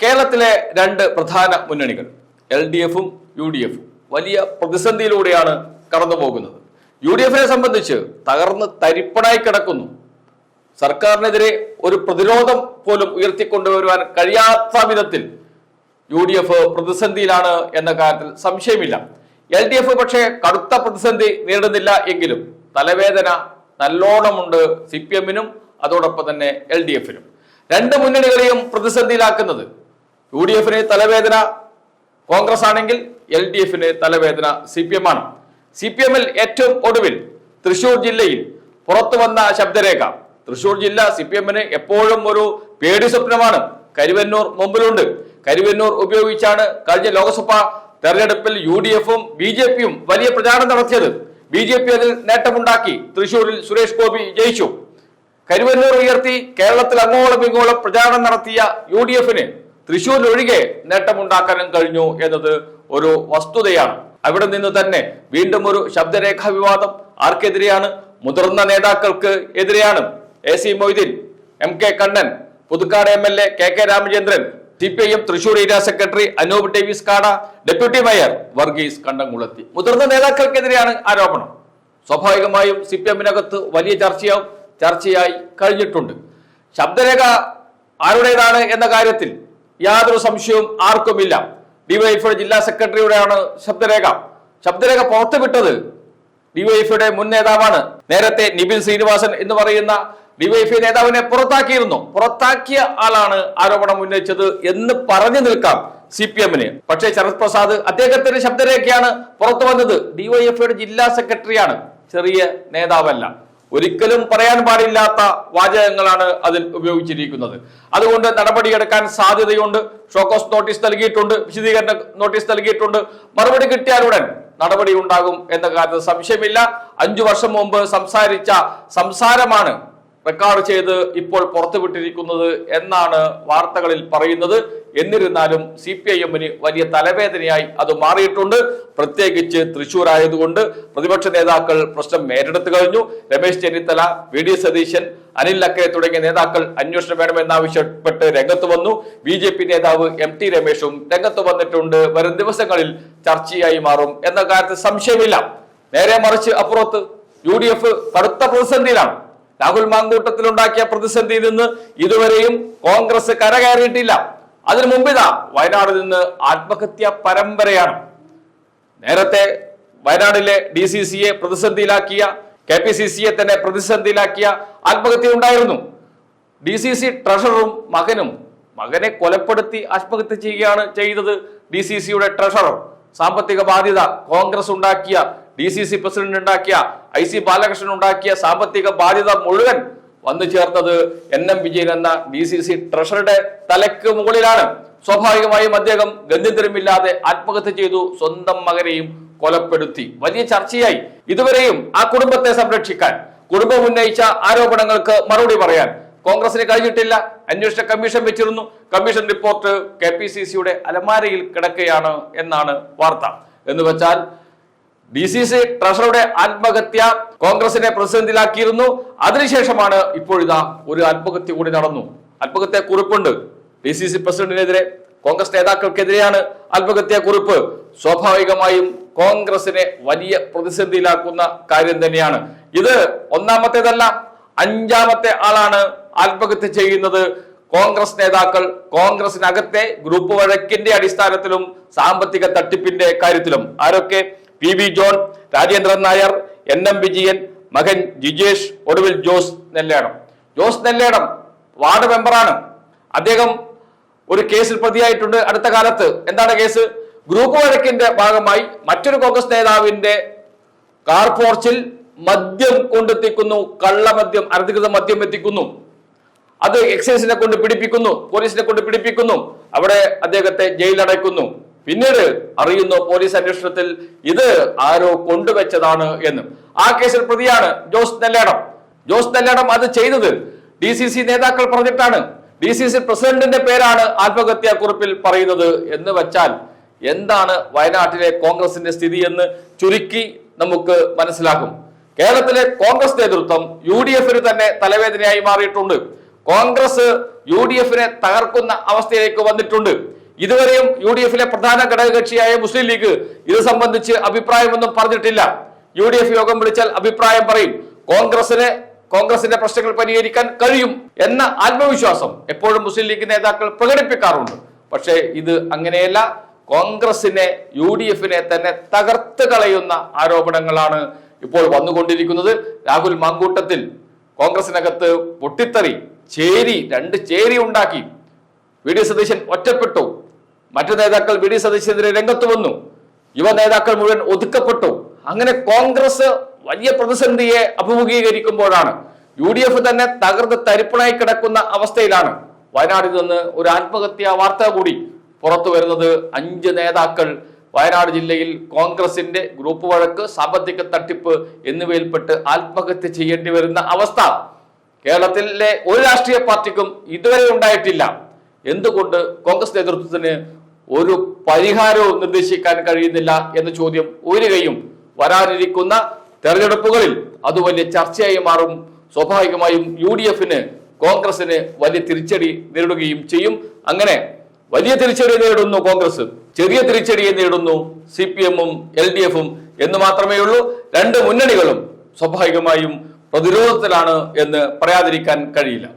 കേരളത്തിലെ രണ്ട് പ്രധാന മുന്നണികൾ എൽ ഡി എഫും യു ഡി എഫും വലിയ പ്രതിസന്ധിയിലൂടെയാണ് കടന്നു പോകുന്നത് യു ഡി എഫിനെ സംബന്ധിച്ച് തകർന്ന് തരിപ്പണായി കിടക്കുന്നു. സർക്കാരിനെതിരെ ഒരു പ്രതിരോധം പോലും ഉയർത്തിക്കൊണ്ടുവരുവാൻ കഴിയാത്ത വിധത്തിൽ യു ഡി എഫ് പ്രതിസന്ധിയിലാണ് എന്ന കാര്യത്തിൽ സംശയമില്ല. എൽ ഡി എഫ് പക്ഷേ കടുത്ത പ്രതിസന്ധി നേരിടുന്നില്ല എങ്കിലും തലവേദന നല്ലോണമുണ്ട് സി പി എമ്മിനും അതോടൊപ്പം തന്നെ എൽ ഡി എഫിനും. രണ്ട് മുന്നണികളെയും പ്രതിസന്ധിയിലാക്കുന്നത് യു ഡി എഫിന് തലവേദന കോൺഗ്രസ് ആണെങ്കിൽ എൽ ഡി എഫിന് തലവേദന സി പി എം ആണ്. സി പി എമ്മിൽ ഏറ്റവും ഒടുവിൽ തൃശൂർ ജില്ലയിൽ പുറത്തു വന്ന ശബ്ദരേഖ. തൃശൂർ ജില്ല സി പി എമ്മിന് എപ്പോഴും ഒരു പേടി സ്വപ്നമാണ്. കരുവന്നൂർ മുമ്പിലുണ്ട്. കരുവന്നൂർ ഉപയോഗിച്ചാണ് കഴിഞ്ഞ ലോക്സഭാ തെരഞ്ഞെടുപ്പിൽ യു ഡി എഫും ബി ജെ പിയും വലിയ പ്രചാരണം നടത്തിയത്. ബി ജെ പി അതിൽ നേട്ടമുണ്ടാക്കി. തൃശൂരിൽ സുരേഷ് ഗോപി ജയിച്ചു. കരുവന്നൂർ ഉയർത്തി കേരളത്തിൽ അങ്ങോളം ഇങ്ങോളം പ്രചാരണം നടത്തിയ യു ഡി എഫിന് തൃശൂരിൽ ഒഴികെ നേട്ടമുണ്ടാക്കാനും കഴിഞ്ഞു എന്നത് ഒരു വസ്തുതയാണ്. അവിടെ നിന്ന് തന്നെ വീണ്ടും ഒരു ശബ്ദരേഖാ വിവാദം ആർക്കെതിരെയാണ് മുതിർന്ന നേതാക്കൾക്ക് എതിരെയാണ്. A C Moideen M K Kannan Puthukkad M L A K K Ramachandran C P I M Thrissur area secretary Anoop Davis Kada deputy mayor Varghese Kandamkulathy മുതിർന്ന നേതാക്കൾക്കെതിരെയാണ് ആരോപണം. സ്വാഭാവികമായും സി പി എമ്മിനകത്ത് വലിയ ചർച്ചയാവും ചർച്ചയായി കഴിഞ്ഞിട്ടുണ്ട്. ശബ്ദരേഖ ആരുടേതാണ് എന്ന കാര്യത്തിൽ യാതൊരു സംശയവും ആർക്കുമില്ല. ഡിവൈഎഫ്ഐ ജില്ലാ സെക്രട്ടറിയുടെയാണ് ശബ്ദരേഖ. ശബ്ദരേഖ പുറത്തുവിട്ടത് ഡിവൈഎഫ്ഐയുടെ മുൻ നേതാവാണ് നേരത്തെ നിബിൻ ശ്രീനിവാസൻ എന്ന് പറയുന്ന ഡിവൈഎഫ്ഐ നേതാവിനെ പുറത്താക്കിയിരുന്നു. പുറത്താക്കിയ ആളാണ് ആരോപണം ഉന്നയിച്ചത് എന്ന് പറഞ്ഞു നിൽക്കാം സി പി എമ്മിന് പക്ഷേ ശരത് പ്രസാദ് അദ്ദേഹത്തിന്റെ ശബ്ദരേഖയാണ് പുറത്തു വന്നത് ഡിവൈഎഫ്ഐയുടെ ജില്ലാ സെക്രട്ടറിയാണ്. ചെറിയ നേതാവല്ല. ഒരിക്കലും പറയാൻ പാടില്ലാത്ത വാചകങ്ങളാണ് അതിൽ ഉപയോഗിച്ചിരിക്കുന്നത്. അതുകൊണ്ട് നടപടിയെടുക്കാൻ സാധ്യതയുണ്ട്. ഷോക്കോസ് നോട്ടീസ് നൽകിയിട്ടുണ്ട്. വിശദീകരണ നോട്ടീസ് നൽകിയിട്ടുണ്ട്. മറുപടി കിട്ടിയാലുടൻ നടപടി ഉണ്ടാകും എന്ന കാര്യത്തിൽ സംശയമില്ല. അഞ്ചു വർഷം മുമ്പ് സംസാരിച്ച സംസാരമാണ് റെക്കോർഡ് ചെയ്ത് ഇപ്പോൾ പുറത്തുവിട്ടിരിക്കുന്നത് എന്നാണ് വാർത്തകളിൽ പറയുന്നത്. എന്നിരുന്നാലും സി പി ഐ എമ്മിന് വലിയ തലവേദനയായി അത് മാറിയിട്ടുണ്ട്. പ്രത്യേകിച്ച് തൃശൂർ ആയതുകൊണ്ട് പ്രതിപക്ഷ നേതാക്കൾ പ്രശ്നം ഏറ്റെടുത്തു കഴിഞ്ഞു. രമേശ് ചെന്നിത്തല വി ഡി സതീശൻ അനിൽ അക്കരെ തുടങ്ങിയ നേതാക്കൾ അന്വേഷണം വേണമെന്നാവശ്യപ്പെട്ട് രംഗത്ത് വന്നു. ബി ജെ പി നേതാവ് എം ടി രമേശും രംഗത്ത് വന്നിട്ടുണ്ട്. വരും ദിവസങ്ങളിൽ ചർച്ചയായി മാറും എന്ന കാര്യത്തിൽ സംശയമില്ല. നേരെ മറിച്ച് അപ്പുറത്ത് യു ഡി എഫ് കടുത്ത പ്രതിസന്ധിയിലാണ്. രാഹുൽ മാങ്കൂട്ടത്തിൽ ഉണ്ടാക്കിയ പ്രതിസന്ധിയിൽ നിന്ന് ഇതുവരെയും കോൺഗ്രസ് കരകയറിയിട്ടില്ല. അതിനു മുമ്പിതാ വയനാട് നിന്ന് ആത്മഹത്യ പരമ്പരയാണ്. നേരത്തെ വയനാടിലെ ഡി സി സിയെ പ്രതിസന്ധിയിലാക്കിയ കെ പി സി സിയെ തന്നെ പ്രതിസന്ധിയിലാക്കിയ ആത്മഹത്യ ഉണ്ടായിരുന്നു. ഡി സി സി ട്രഷററും മകനും മകനെ കൊലപ്പെടുത്തി ആത്മഹത്യ ചെയ്യുകയാണ് ചെയ്തത് ഡി സി സിയുടെ ട്രഷറർ. സാമ്പത്തിക ബാധ്യത കോൺഗ്രസ് ഉണ്ടാക്കിയ ഡി സി സി പ്രസിഡന്റ് ഉണ്ടാക്കിയ ഐ സി ബാലകൃഷ്ണൻ ഉണ്ടാക്കിയ സാമ്പത്തിക ബാധ്യത മുഴുവൻ വന്നു ചേർന്നത് എൻ എം വിജയൻ എന്ന ഡി സി സി ട്രഷറുടെ തലക്ക് മുകളിലാണ്. സ്വാഭാവികമായും അദ്ദേഹം ഗന്ധിതരമില്ലാതെ ആത്മഹത്യ ചെയ്തു സ്വന്തം മകനെയും കൊലപ്പെടുത്തി. വലിയ ചർച്ചയായി. ഇതുവരെയും ആ കുടുംബത്തെ സംരക്ഷിക്കാൻ കുടുംബം ഉന്നയിച്ച ആരോപണങ്ങൾക്ക് മറുപടി പറയാൻ കോൺഗ്രസിന് കഴിഞ്ഞിട്ടില്ല. അന്വേഷണ കമ്മീഷൻ വെച്ചിരുന്നു. Commission report K P C സിയുടെ അലമാരയിൽ കിടക്കുകയാണ് എന്നാണ് വാർത്ത. എന്ന് വെച്ചാൽ ഡി സി സി ട്രഷറുടെ ആത്മഹത്യ കോൺഗ്രസിനെ പ്രതിസന്ധിയിലാക്കിയിരുന്നു. അതിനുശേഷമാണ് ഇപ്പോഴിതാ ഒരു ആത്മഹത്യ കൂടി നടന്നു. ആത്മഹത്യ കുറിപ്പുണ്ട്. ഡി സി സി പ്രസിഡന്റിനെതിരെ കോൺഗ്രസ് നേതാക്കൾക്കെതിരെയാണ് ആത്മഹത്യാ കുറിപ്പ്. സ്വാഭാവികമായും കോൺഗ്രസിനെ വലിയ പ്രതിസന്ധിയിലാക്കുന്ന കാര്യം തന്നെയാണ്. ഇത് ഒന്നാമത്തേതല്ല അഞ്ചാമത്തെ ആളാണ് ആത്മഹത്യ ചെയ്യുന്നത്. കോൺഗ്രസ് നേതാക്കൾ കോൺഗ്രസിനകത്തെ ഗ്രൂപ്പ് വഴക്കിന്റെ അടിസ്ഥാനത്തിലും സാമ്പത്തിക തട്ടിപ്പിന്റെ കാര്യത്തിലും. ആരൊക്കെ? P V John Rajendran Nair N M Vijayan മകൻ ജിജേഷ് ഒടുവിൽ Jose Nelledam. Jose Nelledam ward മെമ്പറാണ്. അദ്ദേഹം ഒരു കേസിൽ പ്രതിയായിട്ടുണ്ട്. അടുത്ത കാലത്ത് എന്താണ് കേസ്? ഗ്രൂപ്പ് വഴക്കിന്റെ ഭാഗമായി മറ്റൊരു കോൺഗ്രസ് നേതാവിന്റെ കാർ പോർച്ചിൽ മദ്യം കൊണ്ടെത്തിക്കുന്നു. കള്ളമദ്യം അനധികൃത മദ്യം എത്തിക്കുന്നു. അത് എക്സൈസിനെ കൊണ്ട് പിടിപ്പിക്കുന്നു പോലീസിനെ കൊണ്ട് പിടിപ്പിക്കുന്നു. അവിടെ അദ്ദേഹത്തെ ജയിലടയ്ക്കുന്നു പിന്നീട് അറിയുന്നു പോലീസ് അന്വേഷണത്തിൽ ഇത് ആരോ കൊണ്ടുവച്ചതാണ് എന്ന്. ആ കേസിൽ പ്രതിയാണ് ജോസ് നെല്ലേടം. ജോസ് നെല്ലേടം അത് ചെയ്തത് ഡി സി സി നേതാക്കൾ പറഞ്ഞിട്ടാണ്. ഡി സി സി പ്രസിഡന്റിന്റെ പേരാണ് ആത്മഹത്യാ കുറിപ്പിൽ പറയുന്നത് എന്ന് വെച്ചാൽ എന്താണ് വയനാട്ടിലെ കോൺഗ്രസിന്റെ സ്ഥിതി എന്ന് ചുരുക്കി നമുക്ക് മനസ്സിലാക്കും കേരളത്തിലെ കോൺഗ്രസ് നേതൃത്വം യു ഡി എഫിന് തന്നെ തലവേദനയായി മാറിയിട്ടുണ്ട്. കോൺഗ്രസ് യു ഡി എഫിനെ തകർക്കുന്ന അവസ്ഥയിലേക്ക് വന്നിട്ടുണ്ട്. ഇതുവരെയും യു ഡി എഫിലെ പ്രധാന ഘടകകക്ഷിയായ മുസ്ലിം ലീഗ് ഇത് സംബന്ധിച്ച് അഭിപ്രായമൊന്നും പറഞ്ഞിട്ടില്ല. യു ഡി എഫ് യോഗം വിളിച്ചാൽ അഭിപ്രായം പറയും. കോൺഗ്രസിന് കോൺഗ്രസിന്റെ പ്രശ്നങ്ങൾ പരിഹരിക്കാൻ കഴിയും എന്ന ആത്മവിശ്വാസം എപ്പോഴും മുസ്ലിം ലീഗ് നേതാക്കൾ പ്രകടിപ്പിക്കാറുണ്ട്. പക്ഷേ ഇത് അങ്ങനെയല്ല. കോൺഗ്രസിനെ യു ഡി എഫിനെ തന്നെ തകർത്ത് കളയുന്ന ആരോപണങ്ങളാണ് ഇപ്പോൾ വന്നുകൊണ്ടിരിക്കുന്നത്. രാഹുൽ മാങ്കൂട്ടത്തിൽ കോൺഗ്രസിനകത്ത് പൊട്ടിത്തെറി ചേരി രണ്ട് ചേരി ഉണ്ടാക്കി. വി ഡി സതീശൻ ഒറ്റപ്പെട്ടു. മറ്റു നേതാക്കൾ വി ഡി സതീശനെതിരെ രംഗത്ത് വന്നു. യുവ നേതാക്കൾ മുഴുവൻ ഒതുക്കപ്പെട്ടു. അങ്ങനെ കോൺഗ്രസ് വലിയ പ്രതിസന്ധിയെ അഭിമുഖീകരിക്കുമ്പോഴാണ്. യു ഡി എഫ് തന്നെ തകർന്ന് തരിപ്പണായി കിടക്കുന്ന അവസ്ഥയിലാണ്. വയനാടിൽ നിന്ന് ഒരു ആത്മഹത്യാ വാർത്ത കൂടി പുറത്തു വരുന്നത് അഞ്ച് നേതാക്കൾ. വയനാട് ജില്ലയിൽ കോൺഗ്രസിന്റെ ഗ്രൂപ്പ് വഴക്ക് സാമ്പത്തിക തട്ടിപ്പ് എന്നിവയിൽപ്പെട്ട് ആത്മഹത്യ ചെയ്യേണ്ടി വരുന്ന അവസ്ഥ. കേരളത്തിലെ ഒരു രാഷ്ട്രീയ പാർട്ടിക്കും ഇതുവരെ ഉണ്ടായിട്ടില്ല. എന്തുകൊണ്ട് കോൺഗ്രസ് നേതൃത്വത്തിന് ഒരു പരിഹാരവും നിർദ്ദേശിക്കാൻ കഴിയുന്നില്ല എന്ന ചോദ്യം ഉയരുകയും വരാനിരിക്കുന്ന തെരഞ്ഞെടുപ്പുകളിൽ അത് വലിയ ചർച്ചയായി മാറും. സ്വാഭാവികമായും യു ഡി എഫിന് കോൺഗ്രസിന് വലിയ തിരിച്ചടി നേരിടുകയും ചെയ്യും. അങ്ങനെ വലിയ തിരിച്ചടി നേരിടുന്നു കോൺഗ്രസ് ചെറിയ തിരിച്ചടിയെ നേരിടുന്നു സി പി എമ്മും എൽ ഡി എഫും എന്ന് മാത്രമേ ഉള്ളൂ. രണ്ട് മുന്നണികളും സ്വാഭാവികമായും പ്രതിരോധത്തിലാണ് എന്ന് പറയാതിരിക്കാൻ കഴിയില്ല.